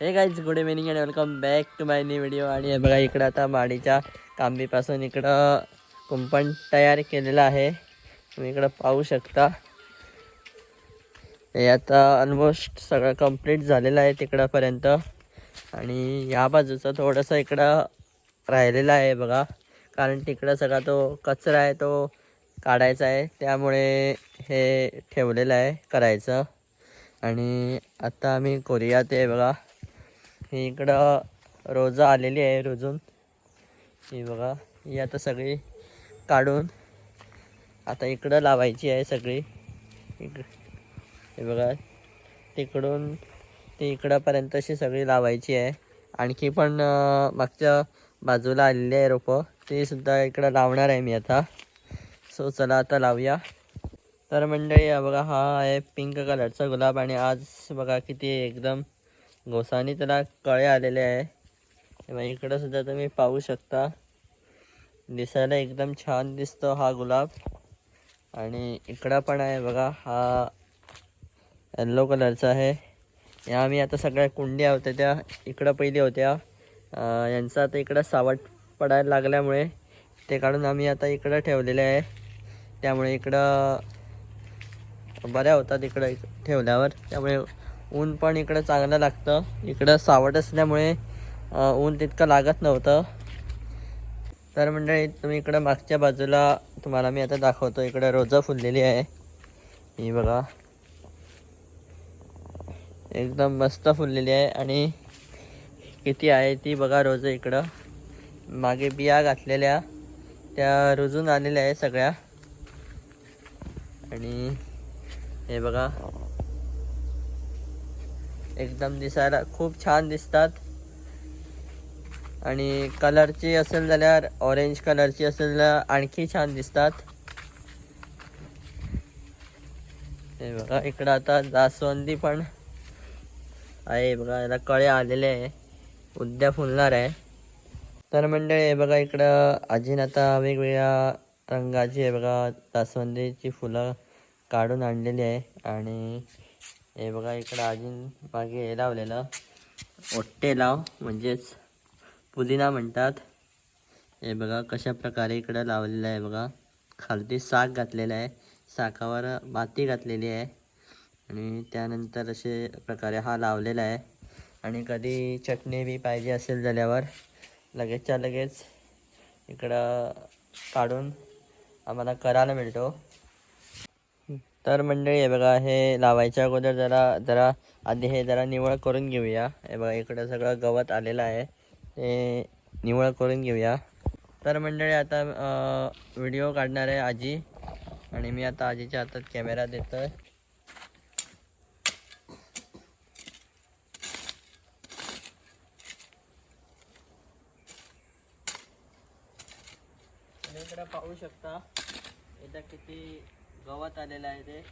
Hey guys good evening and welcome back to my new video आणि हे बघा इकडं आता माडीच्या कांबीपासून इकडं कुंपण तयार केलेलं आहे. तुम्ही इकडं पाहू शकता. हे आता ऑलमोस्ट सगळं कंप्लीट झालेलं आहे तिकडंपर्यंत. आणि या बाजूचं थोडंसं इकडं राहिलेलं आहे बघा. कारण तिकडं सगळा तो कचरा आहे तो काढायचा आहे. त्यामुळे हे ठेवलेलं आहे करायचं. आणि आता आम्ही कोरियात आहे बघा. ही इकडं रोजं आलेली आहे रोजून. ही बघा ही आता सगळी काढून आता इकडं लावायची आहे सगळी. इक हे बघा तिकडून ते इकडंपर्यंत अशी सगळी लावायची आहे. आणखी पण मागच्या बाजूला आलेली आहे रोपं. ते सुद्धा इकडं लावणार आहे मी आता. सो चला आता लावूया. तर मंडळी बघा हा आहे पिंक कलरचा गुलाब आणि आज बघा किती एकदम गोसानी त्याला कळे आलेले आहे. हे इकडं सुद्धा तुम्ही पाहू शकता. दिसायला एकदम छान दिसतो हा गुलाब. आणि इकडं पण आहे बघा हा येल्लो कलरचा आहे. या आम्ही आता सगळ्या कुंड्या होत्या त्या इकडं पहिली होत्या. यांचा आता इकडं सावट पडायला लागल्यामुळे ते काढून आम्ही आता इकडं ठेवलेले आहे. त्यामुळे इकडं बऱ्या होतात इकडं इक- ठेवल्यावर. त्यामुळे ऊन पण इकडं चांगलं लागतं. इकडं सावट असल्यामुळे ऊन तितकं लागत नव्हतं. तर मंडळी तुम्ही इकडं मागच्या बाजूला तुम्हाला मी आता दाखवतो. इकडं रोजं फुललेली आहे. ही बघा. एकदम मस्त फुललेली आहे आणि किती आहे ती बघा रोज इकडं. मागे बिया घातलेल्या त्या रुजून आलेल्या आहे सगळ्या. आणि हे बघा. एकदम दिसायला खूप छान दिसतात. आणि कलरची असेल जाल्यार ऑरेंज कलरची असेल जाल्यार आणखी छान दिसतात. हे बघा इकडं आता जास्वंदी पण आहे. बघा याला कळे आलेले आहे. उद्या फुलणार आहे. तर मंडळी हे बघा इकडं आजीन आता वेगवेगळ्या रंगाची आहे बघा जास्वंदीची फुलं काढून आणलेली आहे. आणि हे बघा इकडं अजून मागे हे लावलेलं. ओट्टे लाव म्हणजेच पुदिना म्हणतात. हे बघा कशा प्रकारे इकडं लावलेलं आहे बघा. खालती साग घातलेलं आहे. साकावर माती घातलेली आहे. आणि त्यानंतर असे प्रकारे हा लावलेला आहे. आणि कधी चटणी बी पाहिजे असेल झाल्यावर लगेचच्या लगेच इकडं काढून आम्हाला करायला मिळतो. तर मंडळी हे बघा हे लावायच्या अगोदर जरा जरा आधी हे जरा निवळ करून घेऊया. हे बघा इकडं सगळं गवत आलेलं आहे. ते निवळ करून घेऊया. तर मंडळी आता व्हिडिओ काढणार आहे आजी. आणि मी आता आजीच्या हातात कॅमेरा देतो आहे पाहू शकता. इथं किती गवत आलेलं आहे ते.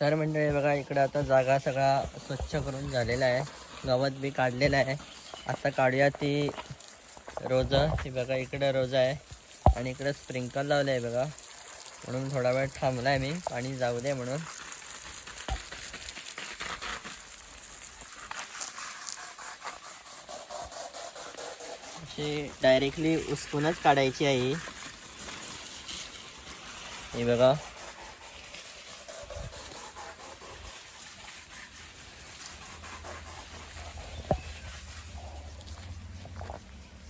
तर मंडळी बघा इकडं आता जागा सगळा स्वच्छ करून झालेला आहे. गवत बी काढलेलं आहे. आता काढूया ती रोज. ती बघा इकडं रोज आहे. आणि इकडं स्प्रिंकल लावलं आहे बघा. म्हणून थोडा वेळ थांबला आहे मी. पाणी जाऊ दे म्हणून. अशी डायरेक्टली उसकूनच काढायची आहे. हे बघा.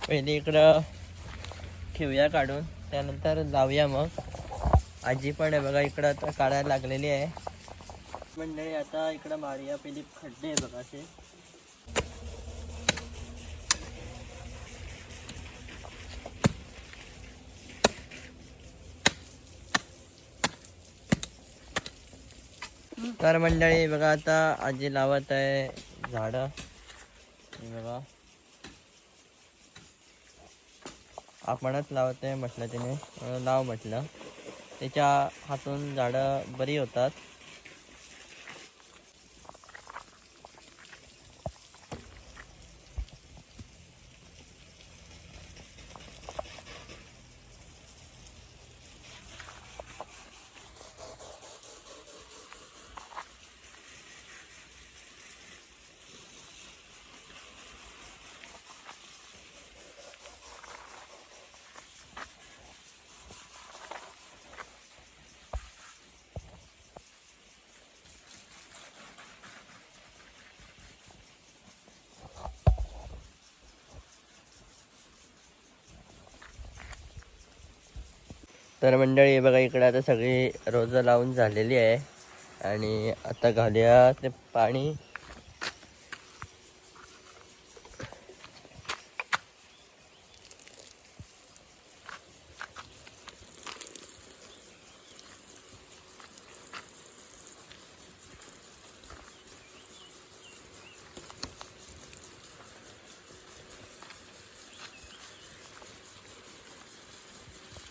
पहिले इकडं ठेवूया काढून त्यानंतर जाऊया मग. आजी पण आहे बघा इकडं आता काढायला लागलेली आहे. मंडळी आता इकडं मारूया पहिली खड्डे आहे बघा असे. तर मंडळी बघा आता आजी लावत आहे झाडं. बघा. आपणच लावत आहे म्हटलं तिने. लाव म्हटलं. त्याच्या हातून झाडं बरी होतात. तर मंडळी बघा इकडे आता सगळी रोजं लावून झालेली आहे. आणि आता घालूया ते पाणी.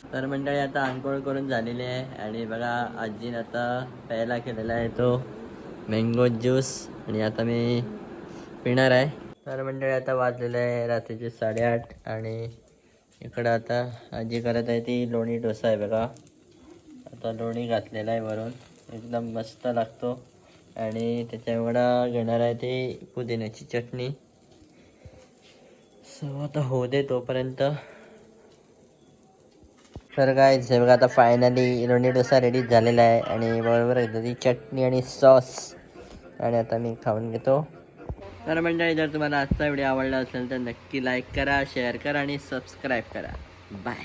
तर मंडळी आता आंघोळ करून झालेली आहे. आणि बघा आजीने आता प्यायला केलेला आहे तो मँगो ज्यूस आणि आता मी पिणार आहे. तर मंडळी आता वाजलेलं आहे रात्रीचे साडेआठ. आणि इकडं आता आजी करत आहे ती लोणी डोसा आहे बघा. आता लोणी घातलेला आहे वरून. एकदम मस्त लागतो. आणि त्याच्यामुळं घेणार आहे ती पुदिन्याची चटणी. सो आता होऊ दे तोपर्यंत. तर काय हे बघा आता फायनली लोणी डोसा रेडी झालेला आहे आणि बरोबर त्याची चटणी आणि सॉस आणि आता मी खाऊन घेतो. तर मंडळी जर तुम्हाला आजचा व्हिडिओ आवडला असेल तर नक्की लाईक करा शेअर करा आणि सबस्क्राईब करा. बाय